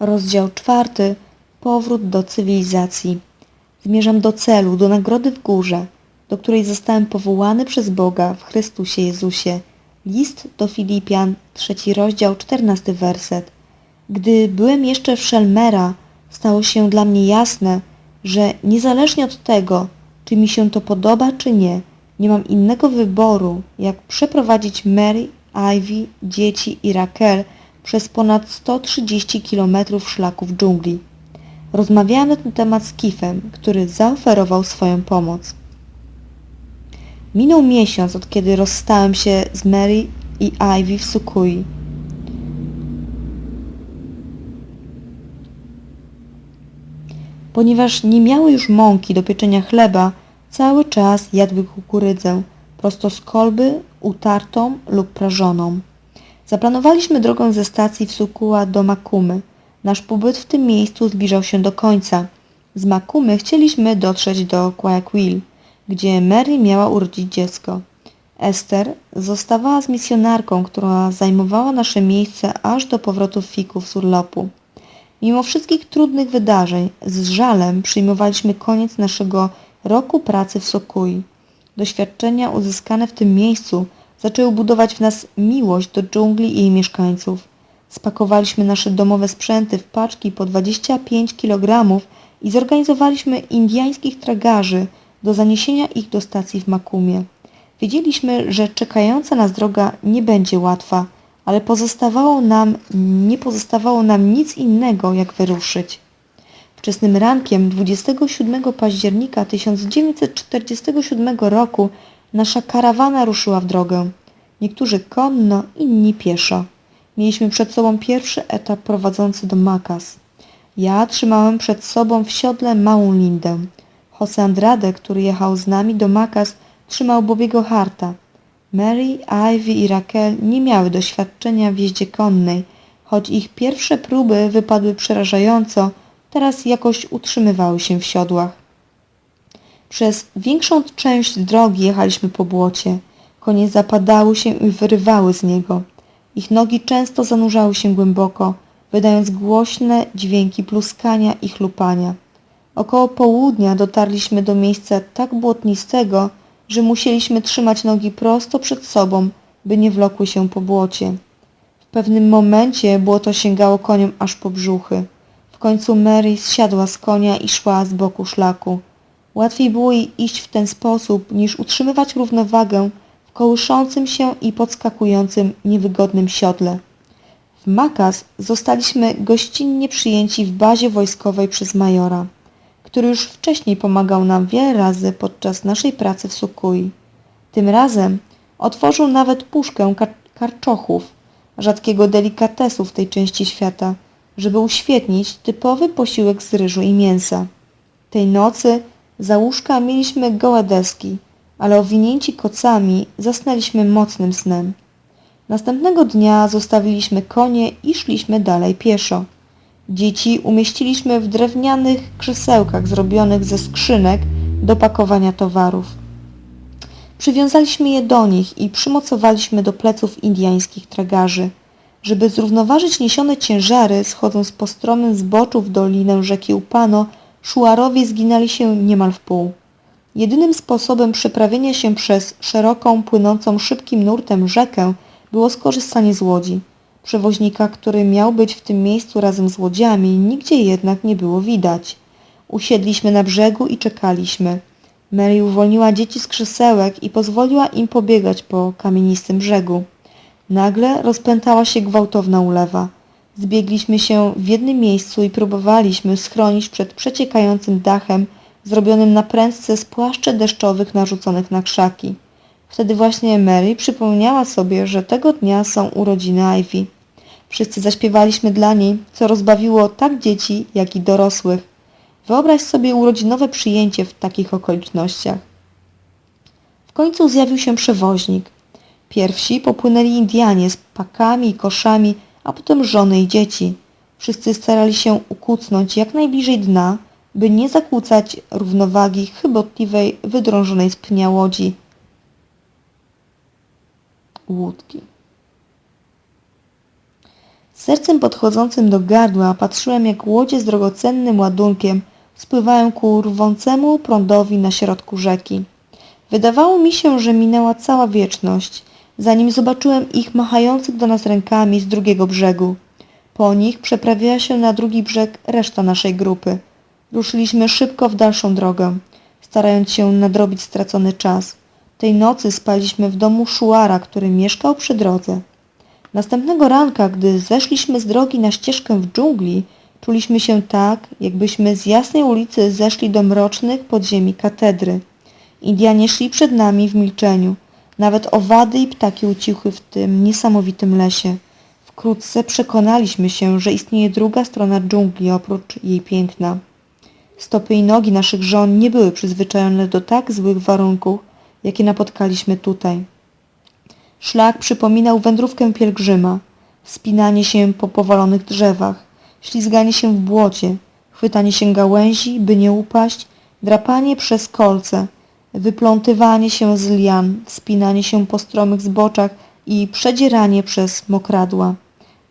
Rozdział czwarty. Powrót do cywilizacji. Zmierzam do celu, do nagrody w górze, do której zostałem powołany przez Boga w Chrystusie Jezusie. List do Filipian, trzeci rozdział, czternasty werset. Gdy byłem jeszcze w Szelmera, stało się dla mnie jasne, że niezależnie od tego, czy mi się to podoba, czy nie, nie mam innego wyboru, jak przeprowadzić Mary, Ivy, dzieci i Raquel przez ponad 130 km szlaków dżungli. Rozmawiałem na ten temat z Kifem, który zaoferował swoją pomoc. Minął miesiąc, od kiedy rozstałem się z Mary i Ivy w Sukui. Ponieważ nie miały już mąki do pieczenia chleba, cały czas jadły kukurydzę, prosto z kolby, utartą lub prażoną. Zaplanowaliśmy drogę ze stacji w Sukua do Makumy. Nasz pobyt w tym miejscu zbliżał się do końca. Z Makumy chcieliśmy dotrzeć do Guayaquil, gdzie Mary miała urodzić dziecko. Esther zostawała z misjonarką, która zajmowała nasze miejsce aż do powrotu fików z urlopu. Mimo wszystkich trudnych wydarzeń, z żalem przyjmowaliśmy koniec naszego roku pracy w Sokui. Doświadczenia uzyskane w tym miejscu zaczęły budować w nas miłość do dżungli i jej mieszkańców. Spakowaliśmy nasze domowe sprzęty w paczki po 25 kg i zorganizowaliśmy indiańskich tragarzy do zaniesienia ich do stacji w Makumie. Wiedzieliśmy, że czekająca nas droga nie będzie łatwa, ale pozostawało nam, nie pozostawało nam nic innego, jak wyruszyć. Wczesnym rankiem 27 października 1947 roku nasza karawana ruszyła w drogę. Niektórzy konno, inni pieszo. Mieliśmy przed sobą pierwszy etap prowadzący do Makas. Ja trzymałem przed sobą w siodle małą Lindę. Jose Andrade, który jechał z nami do Makas, trzymał Bobiego Harta. Mary, Ivy i Raquel nie miały doświadczenia w jeździe konnej, choć ich pierwsze próby wypadły przerażająco, teraz jakoś utrzymywały się w siodłach. Przez większą część drogi jechaliśmy po błocie. Konie zapadały się i wyrywały z niego. Ich nogi często zanurzały się głęboko, wydając głośne dźwięki pluskania i chlupania. Około południa dotarliśmy do miejsca tak błotnistego, że musieliśmy trzymać nogi prosto przed sobą, by nie wlokły się po błocie. W pewnym momencie błoto sięgało koniom aż po brzuchy. W końcu Mary zsiadła z konia i szła z boku szlaku. Łatwiej było jej iść w ten sposób, niż utrzymywać równowagę w kołyszącym się i podskakującym niewygodnym siodle. W Makas zostaliśmy gościnnie przyjęci w bazie wojskowej przez majora, który już wcześniej pomagał nam wiele razy podczas naszej pracy w Sukui. Tym razem otworzył nawet puszkę kar karczochów, rzadkiego delikatesu w tej części świata, żeby uświetnić typowy posiłek z ryżu i mięsa. Tej nocy za łóżka mieliśmy gołe deski, ale owinięci kocami zasnęliśmy mocnym snem. Następnego dnia zostawiliśmy konie i szliśmy dalej pieszo. Dzieci umieściliśmy w drewnianych krzesełkach zrobionych ze skrzynek do pakowania towarów. Przywiązaliśmy je do nich i przymocowaliśmy do pleców indiańskich tragarzy. Żeby zrównoważyć niesione ciężary, schodząc po stromym zboczu w dolinę rzeki Upano, szuarowie zginęli się niemal w pół. Jedynym sposobem przeprawienia się przez szeroką, płynącą szybkim nurtem rzekę było skorzystanie z łodzi. Przewoźnika, który miał być w tym miejscu razem z łodziami, nigdzie jednak nie było widać. Usiedliśmy na brzegu i czekaliśmy. Mary uwolniła dzieci z krzesełek i pozwoliła im pobiegać po kamienistym brzegu. Nagle rozpętała się gwałtowna ulewa. Zbiegliśmy się w jednym miejscu i próbowaliśmy schronić przed przeciekającym dachem zrobionym na prędce z płaszczy deszczowych narzuconych na krzaki. Wtedy właśnie Mary przypomniała sobie, że tego dnia są urodziny Ivy. Wszyscy zaśpiewaliśmy dla niej, co rozbawiło tak dzieci, jak i dorosłych. Wyobraź sobie urodzinowe przyjęcie w takich okolicznościach. W końcu zjawił się przewoźnik. Pierwsi popłynęli Indianie z pakami i koszami, a potem żony i dzieci. Wszyscy starali się ukucnąć jak najbliżej dna, by nie zakłócać równowagi chybotliwej, wydrążonej z pnia łodzi. Łódki. Sercem podchodzącym do gardła patrzyłem, jak łodzie z drogocennym ładunkiem spływają ku rwącemu prądowi na środku rzeki. Wydawało mi się, że minęła cała wieczność, zanim zobaczyłem ich machających do nas rękami z drugiego brzegu. Po nich przeprawiała się na drugi brzeg reszta naszej grupy. Ruszyliśmy szybko w dalszą drogę, starając się nadrobić stracony czas. Tej nocy spaliśmy w domu Szuara, który mieszkał przy drodze. Następnego ranka, gdy zeszliśmy z drogi na ścieżkę w dżungli, czuliśmy się tak, jakbyśmy z jasnej ulicy zeszli do mrocznych podziemi katedry. Indianie szli przed nami w milczeniu. Nawet owady i ptaki ucichły w tym niesamowitym lesie. Wkrótce przekonaliśmy się, że istnieje druga strona dżungli oprócz jej piękna. Stopy i nogi naszych żon nie były przyzwyczajone do tak złych warunków, jakie napotkaliśmy tutaj. Szlak przypominał wędrówkę pielgrzyma, wspinanie się po powalonych drzewach, ślizganie się w błocie, chwytanie się gałęzi, by nie upaść, drapanie przez kolce, wyplątywanie się z lian, wspinanie się po stromych zboczach i przedzieranie przez mokradła.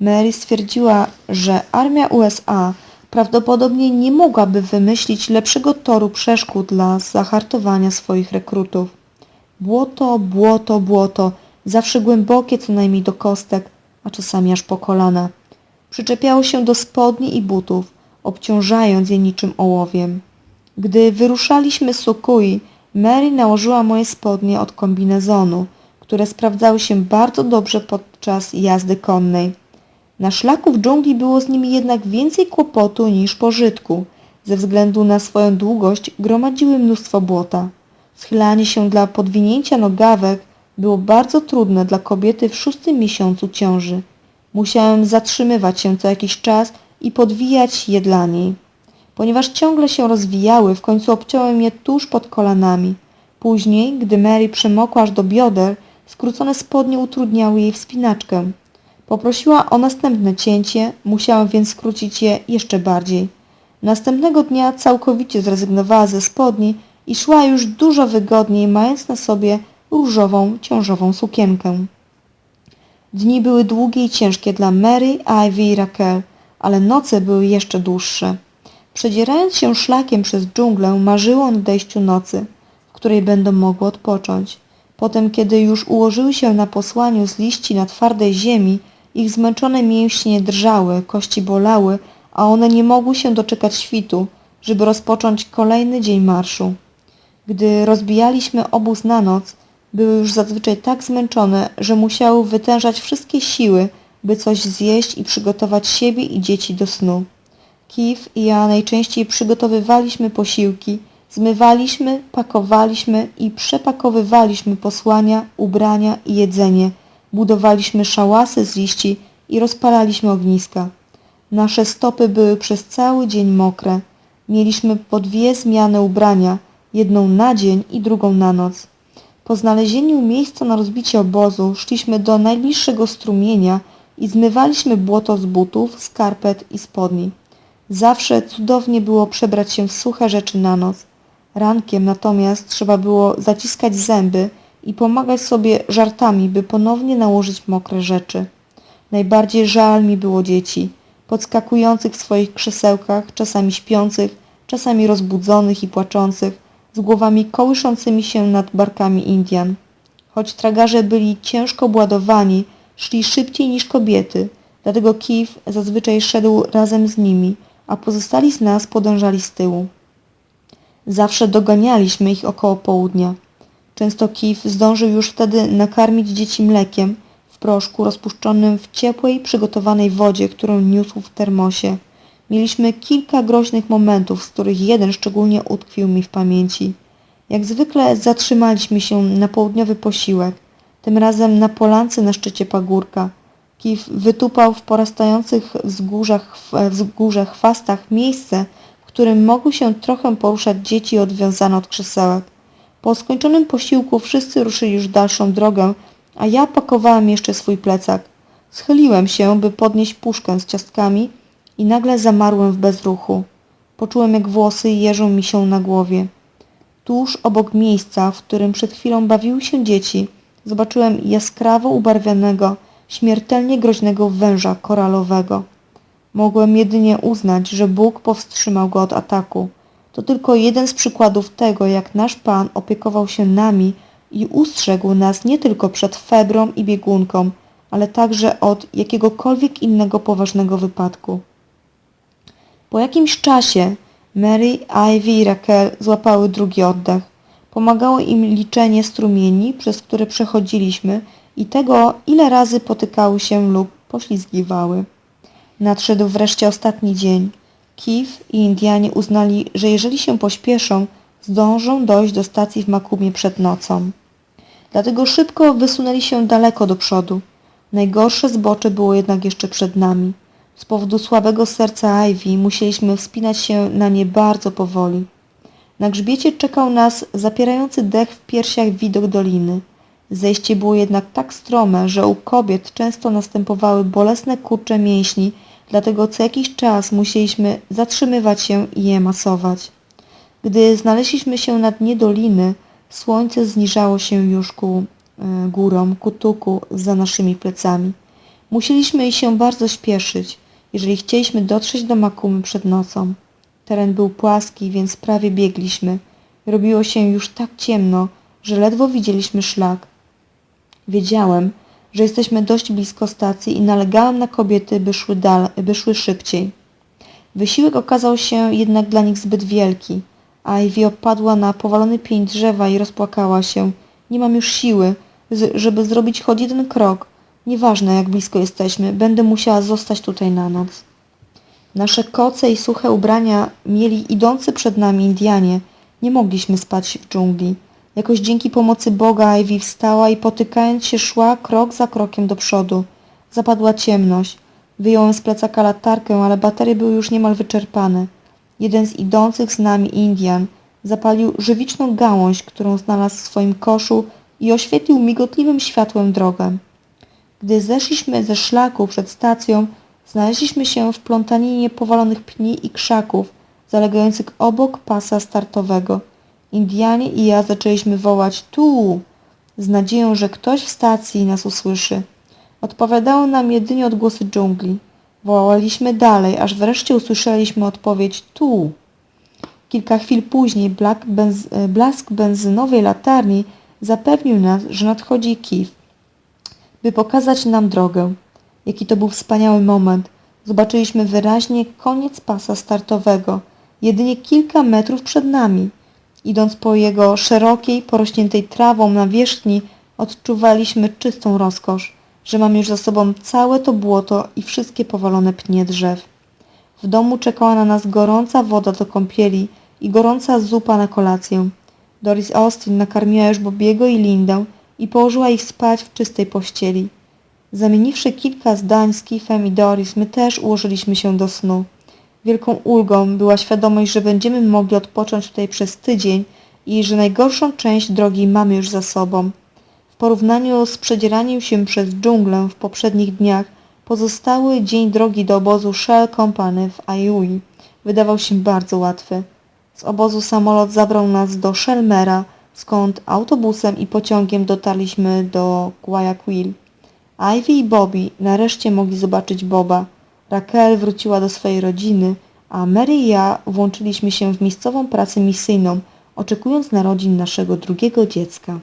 Mary stwierdziła, że armia USA prawdopodobnie nie mogłaby wymyślić lepszego toru przeszkód dla zahartowania swoich rekrutów. Błoto, błoto, błoto, zawsze głębokie co najmniej do kostek, a czasami aż po kolana. Przyczepiało się do spodni i butów, obciążając je niczym ołowiem. Gdy wyruszaliśmy z Sukui, Mary nałożyła moje spodnie od kombinezonu, które sprawdzały się bardzo dobrze podczas jazdy konnej. Na szlaku w dżungli było z nimi jednak więcej kłopotu niż pożytku. Ze względu na swoją długość gromadziły mnóstwo błota. Schylanie się dla podwinięcia nogawek było bardzo trudne dla kobiety w szóstym miesiącu ciąży. Musiałem zatrzymywać się co jakiś czas i podwijać je dla niej. Ponieważ ciągle się rozwijały, w końcu obciąłem je tuż pod kolanami. Później, gdy Mary przemokła aż do bioder, skrócone spodnie utrudniały jej wspinaczkę. Poprosiła o następne cięcie, musiałem więc skrócić je jeszcze bardziej. Następnego dnia całkowicie zrezygnowała ze spodni i szła już dużo wygodniej, mając na sobie różową, ciążową sukienkę. Dni były długie i ciężkie dla Mary, Ivy i Raquel, ale noce były jeszcze dłuższe. Przedzierając się szlakiem przez dżunglę, marzyło o nadejściu nocy, w której będą mogły odpocząć. Potem, kiedy już ułożyły się na posłaniu z liści na twardej ziemi, ich zmęczone mięśnie drżały, kości bolały, a one nie mogły się doczekać świtu, żeby rozpocząć kolejny dzień marszu. Gdy rozbijaliśmy obóz na noc, były już zazwyczaj tak zmęczone, że musiały wytężać wszystkie siły, by coś zjeść i przygotować siebie i dzieci do snu. Kif i ja najczęściej przygotowywaliśmy posiłki, zmywaliśmy, pakowaliśmy i przepakowywaliśmy posłania, ubrania i jedzenie, budowaliśmy szałasy z liści i rozpalaliśmy ogniska. Nasze stopy były przez cały dzień mokre. Mieliśmy po dwie zmiany ubrania, jedną na dzień i drugą na noc. Po znalezieniu miejsca na rozbicie obozu szliśmy do najbliższego strumienia i zmywaliśmy błoto z butów, skarpet i spodni. Zawsze cudownie było przebrać się w suche rzeczy na noc. Rankiem natomiast trzeba było zaciskać zęby i pomagać sobie żartami, by ponownie nałożyć mokre rzeczy. Najbardziej żal mi było dzieci, podskakujących w swoich krzesełkach, czasami śpiących, czasami rozbudzonych i płaczących, z głowami kołyszącymi się nad barkami Indian. Choć tragarze byli ciężko obładowani, szli szybciej niż kobiety, dlatego Kif zazwyczaj szedł razem z nimi, a pozostali z nas podążali z tyłu. Zawsze doganialiśmy ich około południa. Często Kif zdążył już wtedy nakarmić dzieci mlekiem w proszku rozpuszczonym w ciepłej, przygotowanej wodzie, którą niósł w termosie. Mieliśmy kilka groźnych momentów, z których jeden szczególnie utkwił mi w pamięci. Jak zwykle zatrzymaliśmy się na południowy posiłek, tym razem na polance na szczycie pagórka. Kif wytupał w porastających wzgórzach, wzgórze chwastach miejsce, w którym mogły się trochę poruszać dzieci odwiązane od krzesełek. Po skończonym posiłku wszyscy ruszyli już dalszą drogę, a ja pakowałem jeszcze swój plecak. Schyliłem się, by podnieść puszkę z ciastkami i nagle zamarłem w bezruchu. Poczułem, jak włosy jeżą mi się na głowie. Tuż obok miejsca, w którym przed chwilą bawiły się dzieci, zobaczyłem jaskrawo ubarwionego, śmiertelnie groźnego węża koralowego. Mogłem jedynie uznać, że Bóg powstrzymał go od ataku. To tylko jeden z przykładów tego, jak nasz Pan opiekował się nami i ustrzegł nas nie tylko przed febrą i biegunką, ale także od jakiegokolwiek innego poważnego wypadku. Po jakimś czasie Mary, Ivy i Raquel złapały drugi oddech. Pomagało im liczenie strumieni, przez które przechodziliśmy i tego, ile razy potykały się lub poślizgiwały. Nadszedł wreszcie ostatni dzień. Kif i Indianie uznali, że jeżeli się pośpieszą, zdążą dojść do stacji w Makumie przed nocą. Dlatego szybko wysunęli się daleko do przodu. Najgorsze zbocze było jednak jeszcze przed nami. Z powodu słabego serca Ivy musieliśmy wspinać się na nie bardzo powoli. Na grzbiecie czekał nas zapierający dech w piersiach widok doliny. Zejście było jednak tak strome, że u kobiet często następowały bolesne kurcze mięśni, dlatego co jakiś czas musieliśmy zatrzymywać się i je masować. Gdy znaleźliśmy się na dnie doliny, słońce zniżało się już ku e, górom, ku tuku za naszymi plecami. Musieliśmy się bardzo śpieszyć, jeżeli chcieliśmy dotrzeć do Makumy przed nocą. Teren był płaski, więc prawie biegliśmy. Robiło się już tak ciemno, że ledwo widzieliśmy szlak. Wiedziałem, że jesteśmy dość blisko stacji i nalegałem na kobiety, by szły, dal, by szły szybciej. Wysiłek okazał się jednak dla nich zbyt wielki. Ivy opadła na powalony pień drzewa i rozpłakała się. Nie mam już siły, żeby zrobić choć jeden krok. Nieważne, jak blisko jesteśmy, będę musiała zostać tutaj na noc. Nasze koce i suche ubrania mieli idący przed nami Indianie. Nie mogliśmy spać w dżungli. Jakoś dzięki pomocy Boga Ivy wstała i potykając się szła krok za krokiem do przodu. Zapadła ciemność. Wyjąłem z plecaka latarkę, ale baterie były już niemal wyczerpane. Jeden z idących z nami Indian zapalił żywiczną gałąź, którą znalazł w swoim koszu i oświetlił migotliwym światłem drogę. Gdy zeszliśmy ze szlaku przed stacją, znaleźliśmy się w plątaninie powalonych pni i krzaków, zalegających obok pasa startowego. Indianie i ja zaczęliśmy wołać tu, z nadzieją, że ktoś w stacji nas usłyszy. Odpowiadały nam jedynie odgłosy dżungli. Wołaliśmy dalej, aż wreszcie usłyszeliśmy odpowiedź tu. Kilka chwil później benz e, blask benzynowej latarni zapewnił nas, że nadchodzi Kif, by pokazać nam drogę. Jaki to był wspaniały moment. Zobaczyliśmy wyraźnie koniec pasa startowego, jedynie kilka metrów przed nami. Idąc po jego szerokiej, porośniętej trawą nawierzchni, odczuwaliśmy czystą rozkosz, że mamy już za sobą całe to błoto i wszystkie powalone pnie drzew. W domu czekała na nas gorąca woda do kąpieli i gorąca zupa na kolację. Doris Austin nakarmiła już Bobiego i Lindę i położyła ich spać w czystej pościeli. Zamieniwszy kilka zdań z Kifem i Doris, my też ułożyliśmy się do snu. Wielką ulgą była świadomość, że będziemy mogli odpocząć tutaj przez tydzień i że najgorszą część drogi mamy już za sobą. W porównaniu z przedzieraniem się przez dżunglę w poprzednich dniach, pozostały dzień drogi do obozu Shell Company w Aiui wydawał się bardzo łatwy. Z obozu samolot zabrał nas do Shelmera, skąd autobusem i pociągiem dotarliśmy do Guayaquil. Ivy i Bobby nareszcie mogli zobaczyć Boba. Raquel wróciła do swojej rodziny, a Mary i ja włączyliśmy się w miejscową pracę misyjną, oczekując narodzin naszego drugiego dziecka.